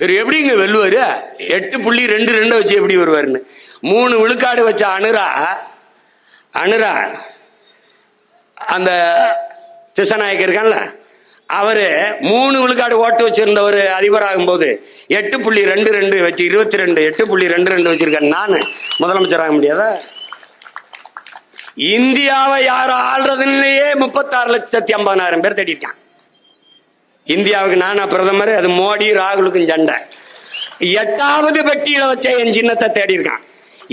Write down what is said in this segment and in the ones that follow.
இவர் எப்படிங்க வெல்லுவாரு? எட்டு புள்ளி ரெண்டு ரெண்டு வச்சு எப்படி வருவார்னு மூணு விழுக்காடு வச்ச அனுரா அனுரா அந்த திசநாயகர் இருக்கான்ல அவரு மூணு விழுக்காடு ஓட்டு வச்சிருந்தவர் அதிபர் ஆகும்போது எட்டு புள்ளி ரெண்டு ரெண்டு வச்சு இருபத்தி ரெண்டு எட்டு புள்ளி ரெண்டு ரெண்டு வச்சிருக்கேன் நான் முதலமைச்சராக முடியாதா? இந்தியாவை யார் ஆள்றதுலயே முப்பத்தாறு லட்சத்தி ஐம்பதாயிரம் பேர் தேடி இந்தியாவுக்கு நானா பிரதமர் அது மோடி ராகுலுக்கும் சண்டை. எட்டாவது பெட்டியில வச்ச என் சின்னத்தை தேடி இருக்கான்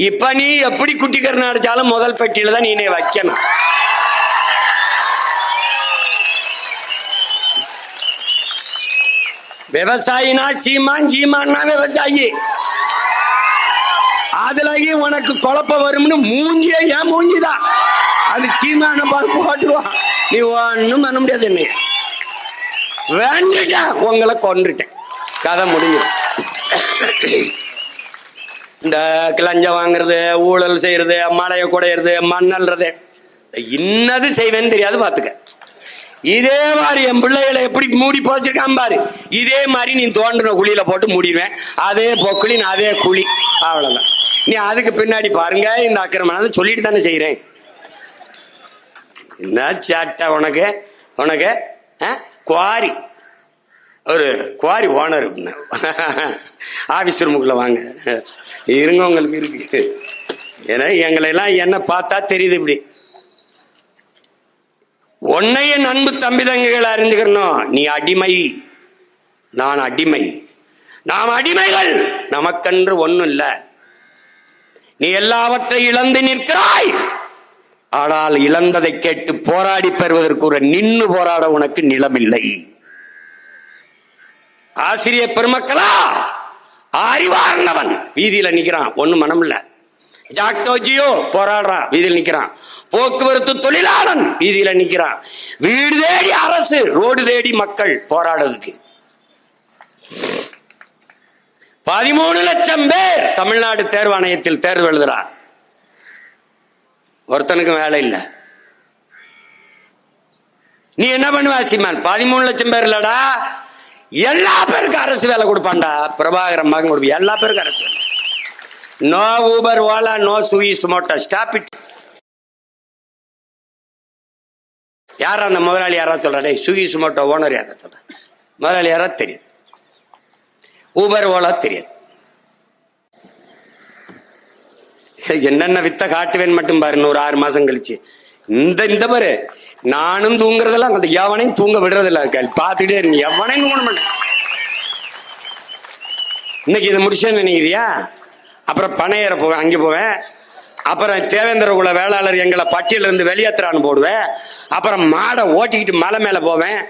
இப்ப நீ எப்படி குட்டிக்கரணை அடிச்சாலும் முதல் பெட்டியில தான் நீனே வைக்கணும். விவசாயினா சீமான் சீமான்னா விவசாயி. அதுலயும் உனக்கு குழப்பம் வரும்னு மூஞ்சியே ஏன் மூஞ்சிதான்? அது சீமான பார்த்து போட்டுருவான். நீ ஒன்னும் பண்ண முடியாது என்னைய. வேண்டிட்டேன் உங்களை கொன்றுட்டேன். கதை முடிஞ்சு இந்த கிளஞ்சம் வாங்குறது ஊழல் செய்யறது மலையை குடையிறது மண்ணல்றது. இன்னது செய்வேன்னு தெரியாது பார்த்துக்க. இதே மாதிரி என் பிள்ளைகளை எப்படி மூடி போச்சிருக்கான் பாரு. இதே மாதிரி நீ தோண்டின குழியில போட்டு மூடிடுவேன். அதே பொக்குளின் அதே குழி. அவ்வளவுதான். நீ அதுக்கு பின்னாடி பாருங்க இந்த அக்கிரமணம் சொல்லிட்டு தானே செய்யறேன் என்ன சேட்டை உனக்கு? உனக்கு ஆ? குவாரி. ஒரு குவாரி ஓனர் ஆபீஸ் ரூமுக்குள்ள வாங்க. இருங்க உங்களுக்கு இருக்கு. ஏன்னா எங்களையெல்லாம் என்ன பார்த்தா தெரியுது இப்படி. உன்னைய அன்பு தம்பி தங்கைகள் அறிஞ்சுக்கணும் நீ அடிமை. நான் அடிமை. நாம் அடிமைகள். நமக்கென்று ஒன்றும் இல்லை நீ எல்லாவற்றை இழந்து நிற்கிறாய். ஆனால் இழந்ததை கேட்டு போராடி பெறுவதற்கு ஒரு நின்று போராட உனக்கு நிலமில்லை. ஆசிரியர் பெருமக்களா அறிவார்ந்தவன். வீதியில நிக்கிறான். ஒன்னும் மனம் இல்ல ஜாக்டோஜியோ போராடுறான். வீதியில் நிக்கிறான். போக்குவரத்து தொழிலாளன் வீதியில நிக்கிறான். வீடு தேடி அரசு ரோடு தேடி மக்கள் போராடுறதுக்கு. பதிமூணு லட்சம் பேர் தமிழ்நாடு தேர்வாணையத்தில் தேர்வு எழுதுறான் ஒருத்தனுக்கும் வேலை இல்லை. நீ என்ன பண்ணுவ சீமான்? பதிமூணு லட்சம் பேர் இல்லடா. எல்லா பேருக்கும் அரசு வேலை கொடுப்பான்டா. பிரபாகரம் மகன் கொடுப்ப. எல்லா பேருக்கும் அரசு வேலை. நோ ஊபர் ஓலா நோ சுயி சுமோட்டா ஸ்டாப் இட் யார் அந்த முதலாளி யாரா சொல்றா? டேய் சுகி சுமோட்டோ ஓனர் யாரா சொல்ற? முதலாளி யாரா தெரியும் ஊபர் ஓலா தெரியாது. என்னென்ன வித்த காட்டுவேன் மட்டும் பாரு ஒரு ஆறு மாசம் கழிச்சு. இந்த இந்த பாரு நானும் தூங்குறதெல்லாம் அந்த எவனையும் தூங்க விடுறதில்ல கல் பார்த்துட்டே இருங்க எவனையும் தூங்க மாட்டேன் இன்னைக்கு இதை முடிச்சேன்னு நினைக்கிறியா? அப்புறம் பனையேற போவேன் அங்கே போவேன். அப்புறம் தேவேந்திர குல வேளாளர் எங்களை பட்டியல இருந்து வெளியேற்றுறான்னு போடுவேன். அப்புறம் மாடை ஓட்டிக்கிட்டு மலை மேலே போவேன்.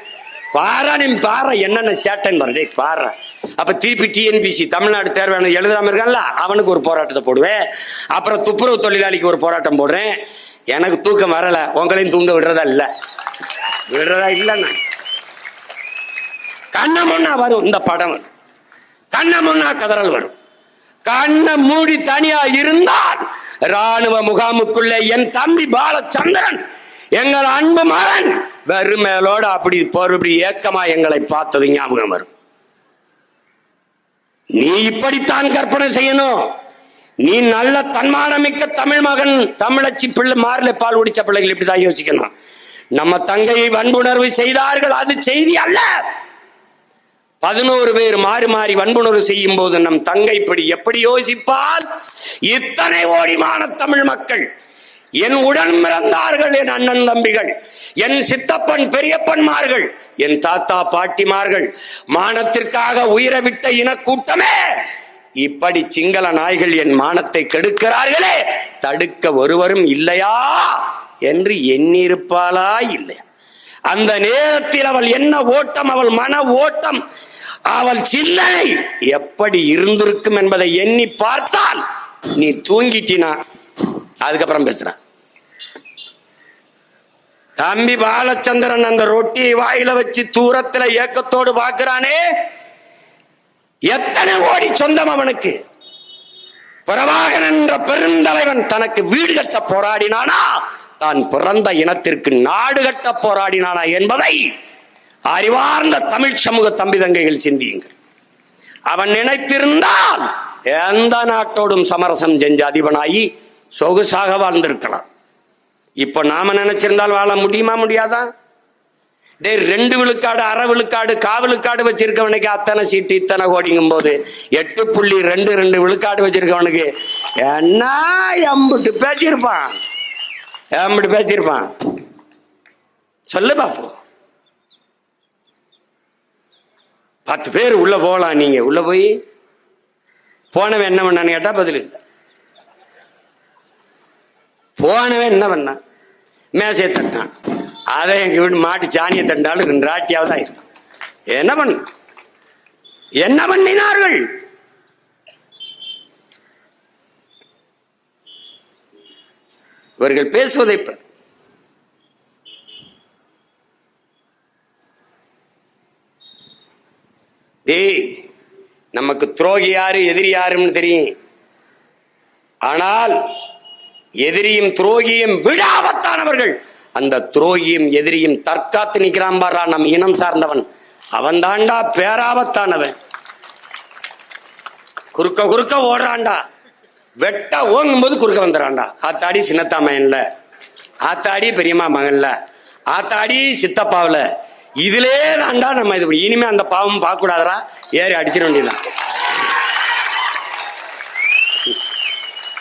பாரா நீ பாரு என்னென்ன சேட்டைன்னு பாரு. டேய் பாரு. அப்ப திருப்பி டிஎன்பிசி தமிழ்நாடு தேர்வான எழுதாம இருக்கான்ல அவனுக்கு ஒரு போராட்டத்தை போடுவேன். அப்புறம் துப்புரவு தொழிலாளிக்கு ஒரு போராட்டம் போடுறேன். எனக்கு தூக்கம் வரல உங்களையும் தூங்க விடுறதா இல்ல. விடுறதா இல்லைண்ணா. கண்ண முன்னா வரும் இந்த படம். கண்ணமுன்னா கண்ண முன்னா கதறல் வரும். கண்ண மூடி தனியா இருந்தால் ராணுவ முகாமுக்குள்ளே என் தம்பி பாலச்சந்திரன் எங்கள் அன்பு மகன் வெறுமேலோட அப்படி பொறுப்படி ஏக்கமா எங்களை பார்த்தது ஞாபகம் வரும். நீ இப்படித்தான் கற்பனை செய்யணும். நீ நல்ல தன்மானமிக்க தமிழ் மகன் தமிழச்சி பிள்ளை மாறல பால் குடிச்ச பிள்ளைகள் இப்படிதான் யோசிக்கணும். நம்ம தங்கையை வன்புணர்வு செய்தார்கள் அது செய்தி அல்ல. பதினோரு பேர் மாறி மாறி வன்புணர்வு செய்யும் போது நம் தங்கை இப்படி எப்படி யோசிப்பால் இத்தனை ஓடிமான தமிழ் மக்கள் என் உடன் பிறந்தார்கள் என் அண்ணன் தம்பிகள் என் சித்தப்பன் பெரியப்பன்மார்கள் என் தாத்தா பாட்டிமார்கள். மானத்திற்காக உயிரை விட்ட இனக்கூட்டமே இப்படி சிங்கள நாய்கள் என் மானத்தை கெடுக்கிறார்களே தடுக்க ஒருவரும் இல்லையா என்று எண்ணிருப்பாளா இல்லையா? அந்த நேரத்தில் அவள் என்ன ஓட்டம் அவள் மன ஓட்டம் அவள் சில்லை எப்படி இருந்திருக்கும் என்பதை எண்ணி பார்த்தால் நீ தூங்கிட்டினா அதுக்கப்புறம் பேசுறேன். தம்பி பாலச்சந்திரன் அந்த ரொட்டியை வாயில வச்சு தூரத்துல ஏக்கத்தோடு பார்க்கிறானே. எத்தனை ஓடி சொந்தம் அவனுக்கு. பிரபாகரன் என்ற பெருந்தலைவன் தனக்கு வீடு கட்ட போராடினானா? தான் பிறந்த இனத்திற்கு நாடு கட்ட போராடினானா என்பதை அறிவார்ந்த தமிழ் சமூக தம்பி தங்கைகள் சிந்தியுங்கள். அவன் நினைத்திருந்தால் எந்த நாட்டோடும் சமரசம் செஞ்ச அதிபனாயி சொகுசாக வாழ்ந்திருக்கலாம். இப்ப நாம நினைச்சிருந்தால் வாழ முடியுமா முடியாதா? டேய் ரெண்டு விழுக்காடு அரை விழுக்காடு காவலுக்காடு வச்சிருக்கவனுக்கு அத்தனை சீட்டு இத்தனை கோடிங்கும் போது எட்டு புள்ளி ரெண்டு ரெண்டு விழுக்காடு வச்சிருக்கவனுக்கு என்ன எம்பிட்டு பேசியிருப்பான்? எம்பிட்டு பேசியிருப்பான்? சொல்லு பாப்போம் பத்து பேர் உள்ள போகலாம் நீங்க. உள்ள போய் போனவன் என்ன பண்ணான்னு கேட்டா பதில் இல்லை. போனவன் என்ன பண்ணான் மேசையை தட்டான் அதை எங்க வீடு மாட்டு சாணியை தண்டாலும் ராட்டியாவது தான் இருக்கும் என்ன பண்ண? என்ன பண்ணினார்கள்? இவர்கள் பேசுவதை பார். டேய் நமக்கு துரோகி யாரு எதிரி யாருன்னு தெரியும். ஆனால் எதிரியும் துரோகியும் விடாபத்தானவர்கள் அந்த துரோகியும் எதிரியும் தற்காத்து நிற்கிறான் பாரா நம் இனம் சார்ந்தவன். அவன் தாண்டா பேராபத்தானவன். குறுக்க குறுக்க ஓடுறான்டா. வெட்ட ஓங்கும் போது குறுக்க வந்துடுறான்டா ஆத்தாடி சின்னத்தா மகன்ல. ஆத்தாடி பெரியம்மா மகன்ல. ஆத்தாடி சித்தப்பாவில். இதிலே தாண்டா நம்ம இது இனிமே அந்த பாவம் பார்க்கக்கூடாதரா ஏறி அடிச்சிட வேண்டியதான்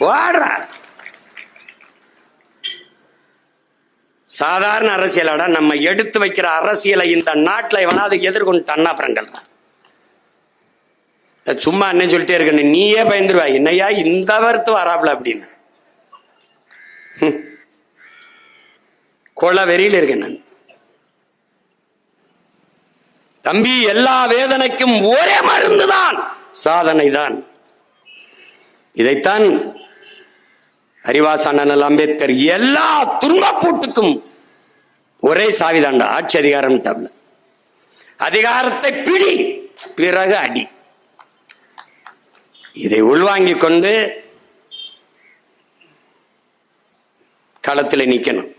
வாடுறா. சாதாரண அரசியலோட நம்ம எடுத்து வைக்கிற அரசியலை இந்த நாட்டில் எவனாவது எதிர்கொண்டு அண்ணா ஃப்ரெண்டல் சும்மா அண்ணன் சொல்லிட்டே இருக்க நீயே பயந்துருவா என்னையா இந்த வருத்து வராப்ல அப்படின்னு. ஹம். கொலை வெறியில் இருக்கேன் நான். தம்பி எல்லா வேதனைக்கும் ஒரே மருந்துதான் சாதனை தான் இதைத்தான் அறிவாசானல் அம்பேத்கர் எல்லா துன்பப்பூட்டுக்கும் ஒரே சாவிதாண்டா. ஆட்சி அதிகாரம் தவிர அதிகாரத்தை பிடி பிறகு அடி. இதை உள்வாங்கிக் கொண்டு களத்தில் நிற்கணும்